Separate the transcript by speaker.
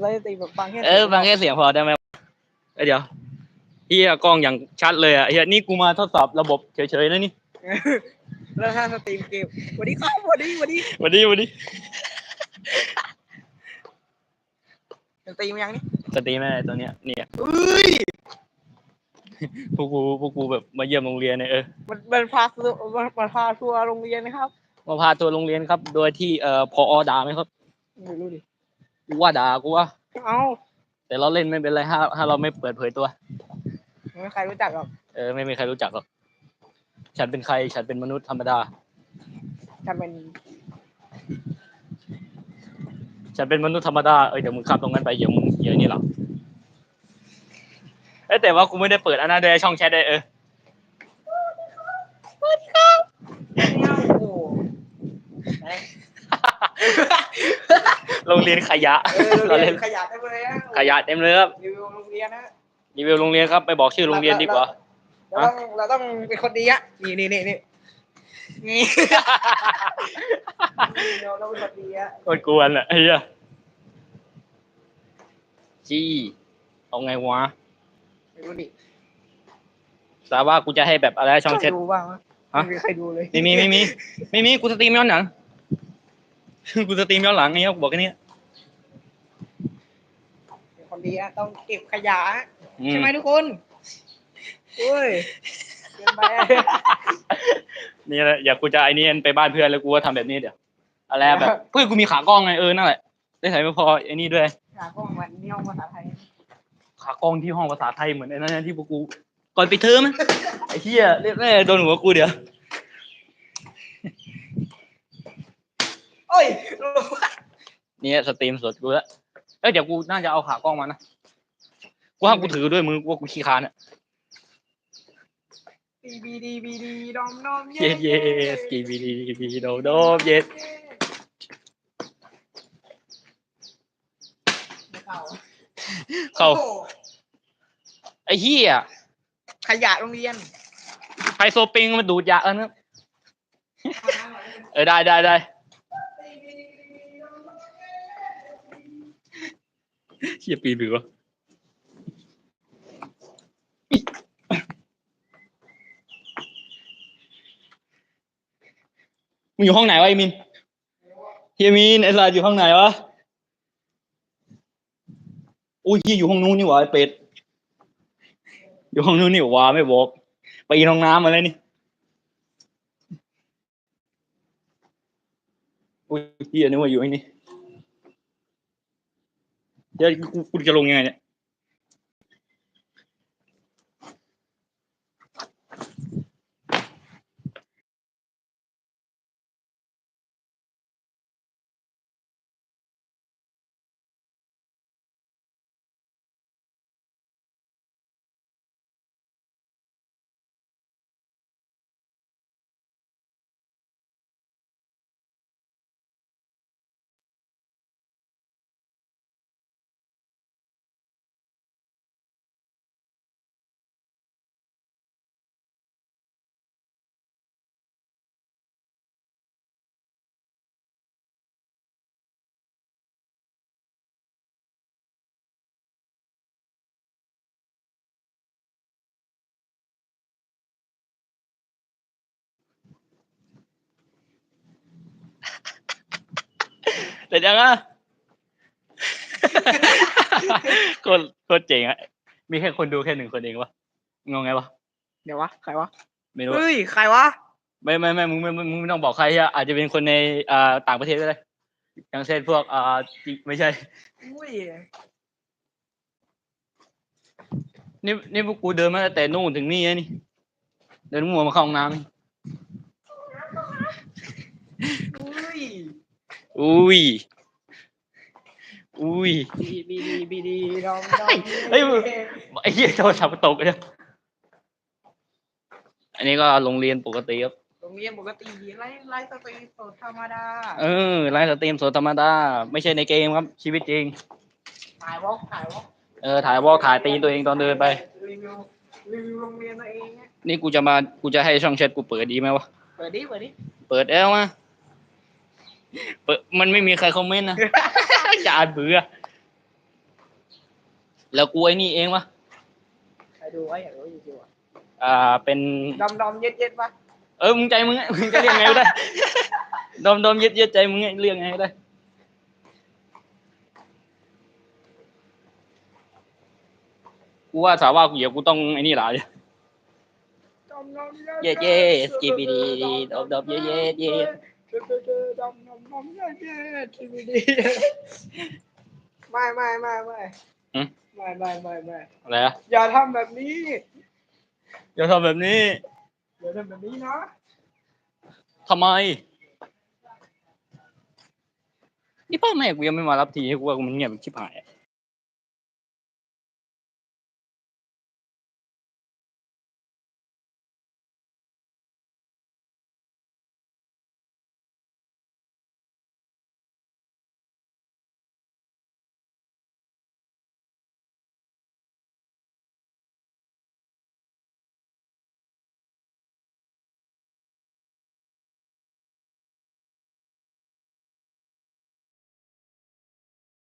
Speaker 1: เราจะตีแบบฟังแค่
Speaker 2: เออฟังแค่เสียงพอได้ไหมเอ้ยเดี๋ยวเฮียกล้องอย่างชัดเลยอะเฮียนี่กูมาทดสอบระบบเฉยๆนะนี่
Speaker 1: แล้วถ้าสตรีมเกมสวันนี้ครับสวันนี้สวันนี้
Speaker 2: วันนี้วันนี้
Speaker 1: สตรีมยังนี่
Speaker 2: สตรีมอะไรตัวเนี้ยเนี่ย
Speaker 1: เอ้ย
Speaker 2: พวกกูพวกกูแบบมาเยี่ยมโรงเรียนเนี่ยเออ
Speaker 1: มันมันพาทัวร์มันมันพาทัวร์โรงเรียนนะครับ
Speaker 2: มาพาตัวโรงเรียนครับ โดยที่เอ่อพอด่าไหมครับ
Speaker 1: ไม่รู้ดิ
Speaker 2: กูว่าด่ากูว่า
Speaker 1: เอ้า
Speaker 2: แต่เราเล่นไม่เป็นไรถ้าถ้าเราไม่เปิดเผยตัว
Speaker 1: ไม่มีใครรู้จักหรอก
Speaker 2: เออไม่มีใครรู้จักหรอกฉันเป็นใคร ฉันเป็นมนุษย์ธรรมดา
Speaker 1: ฉันเป็น
Speaker 2: ฉันเป็นมนุษย์ธรรมดาเอ้ยเดี๋ยวมึงข้ามตรงนั้นไปเดี๋ยวมึงเดี๋ยวนี่หรอเอ้ยแต่ว่ากูไม่ได้เปิดอันนั้นด้วยช่องแชทด้วยเออ
Speaker 1: เนี่ยโอ้โหไหน
Speaker 2: โรงเรียนขยะ
Speaker 1: เออโรง
Speaker 2: เรา
Speaker 1: เรี
Speaker 2: เล่
Speaker 1: ย
Speaker 2: น
Speaker 1: นขยะได้เลยนะ
Speaker 2: ขยะเต็มเลยครับ
Speaker 1: รีวิวโรงเรียนนะ
Speaker 2: รีวิวโรงเรียนครับไปบอกชื่อโรงเรียนดีกว่า
Speaker 1: เราต้องเราต้องเป็นคนดีอะนี่นี่นี่นี่นี่เราต้องเป็นคนดีอะ
Speaker 2: โคตรกวนอะไอ้เหี้ยจี้เอาไงวะ
Speaker 1: ไม่รู้ดิ
Speaker 2: แต่ว่ากูจะให้แบบอะไรช่องแชท
Speaker 1: ดูบ้างวะ
Speaker 2: ฮะ
Speaker 1: ไม่มีใครดูเลย
Speaker 2: ไม่มีไม่มีไม่มีกูสตรีมย้อนหลัง กูสตรีมย้อนหลังไงกูบอกแค่นี้
Speaker 1: เป็นคนดีอะต้องเก็บขยะ
Speaker 2: อื
Speaker 1: ใช่ไหมทุกคนโอ้ยเกินไปอะ
Speaker 2: นี่แหละอยากกูจะไอ้นี่ไปบ้านเพื่อนแล้วกูก็ทำแบบนี้เดี๋ยวอะไรอะแบบเพื่อนกูมีขากล้องไงเออนั่นแหละได้ใส่ไม่พอไอ้นี่ด้วย
Speaker 1: หากล้องมันนี่ห้องภาษาไทย
Speaker 2: ขากล้องที่ห้องภาษาไทยเหมือนไอ้นั่นนะที่พวกกูก่อนไปดเทอมอะไอ้เหี้ยเรียกแม่โดนหัวกูเดี๋ยว
Speaker 1: อ้ย
Speaker 2: เนี่ยสตรีมสดกูแล้วเอ้ยเดี๋ยวกูน่าจะเอาขากล้องมานะกูห้ามกูถือด้วยมือกูว่ากูขี้คร้านอะ
Speaker 1: ดีบีดีบีดีดอมดอม
Speaker 2: เย็ดเย็ดกีบีดีบีโดโดเย็ด
Speaker 1: เข้า
Speaker 2: เข้า
Speaker 1: โอ้โห
Speaker 2: ไอ้เหี้ย
Speaker 1: ขยะโรงเรียน
Speaker 2: ไฮโซปิงมาดูดยาเออนะเออได้ได้ได้ เหี้ยปีนหรือวะมึงอยู่ห้องไหนวะไอ้มินเฮียมินไอ้สัตว์อยู่ห้องไหนวะอุ้ยเฮียอยู่ห้องนู้นนี่หว่าไอ้เป็ดอยู่ห้องนู้นนี่หว่าไม่บอกไปห้องน้ำมาเลยนี่อุ้ยเฮียนึกว่าอยู่ไอ้นี่ เดี๋ยวกูกูจะลงยังไงเนี่ย เสร็จยังอะโคตรโคตรเจ๋งอะมีแค่คนดูแค่หนึ่งคนเองวะงงไงวะ
Speaker 1: เดี๋ยววะใครวะ
Speaker 2: ไม่รู้
Speaker 1: เฮ้ยใครวะ
Speaker 2: ไม่ไม่ไม่มึงไม่มึงมึงไม่ต้องบอกใครอะอาจจะเป็นคนในอ่าต่างประเทศก็ได้อย่างเช่นพวกอ่าจิไม่ใช่
Speaker 1: อุ้ย
Speaker 2: นี่นี่พวกกูเดินมาตั้งแต่นู่นถึงนี่นะนี่เดินมัวมาเข้าห้องน้ำนี่
Speaker 1: อุ้ย
Speaker 2: อุ้ย อุ้ย
Speaker 1: บีบีดีบีดีดอมดอม
Speaker 2: เฮ้ยมึง ไอ้เหี้ยโทรศัพท์มันตกเลยอันนี้ก็โรงเรียนปกติครับ
Speaker 1: โรงเรียนปกติไล่ไล่สตรีมสดธรรมดา
Speaker 2: เออไลฟ์สตรีมสดธรรมดา ไม่ใช่ในเกมครับ ชีวิตจริง
Speaker 1: ถ่ายวอล์กถ่ายวอล์ก
Speaker 2: เออ ถ่ายวอลถ่ายตีนตัวเองตอนเดินไป
Speaker 1: รีวิวรีวิวโรงเรียนตัวเองเนี่ย
Speaker 2: นี่กูจะมา กูจะให้ช่องแชทกูเปิดดีไหมวะ
Speaker 1: เปิดดิเปิดดิ
Speaker 2: เปิดแล้วมา เปิดมันไม่มีใครคอมเมนต์นะ จะอ่านเบื่อ แล้วกูไอ้นี่เองวะ
Speaker 1: ใครดูวะอยากรู้จริงๆว่ะ
Speaker 2: อ่า เป็น
Speaker 1: ดอมดอมเย็ดเย็ดปะ
Speaker 2: เออ มึงใจมึงอะมึงจะเรียกไงก็ได้ ดอมดอมเย็ดเย็ดใจมึงเรียกไงก็ได้ กูว่าสาวว่ากูเดี๋ยวกูต้องไอ้นี่หลาย
Speaker 1: ดอมดอม
Speaker 2: เย็ดเย็ด skibidi ดอมดอมเย็ดเย็ดเย็ด
Speaker 1: ด ดมนมนมเย็ดเย็ด skibidi ไม่ไม่ไม่ไม่ไม่ไม่ไม่ไม่
Speaker 2: อะไรอะ
Speaker 1: อย่าทำแบบนี้
Speaker 2: อย่าทำแบบนี้
Speaker 1: อย่าทำแบบนี้นะ
Speaker 2: ทำไมนี่พ่อแม่กูยังไม่มารับทีให้กูว่ากูมันเงียบชิบหายอะ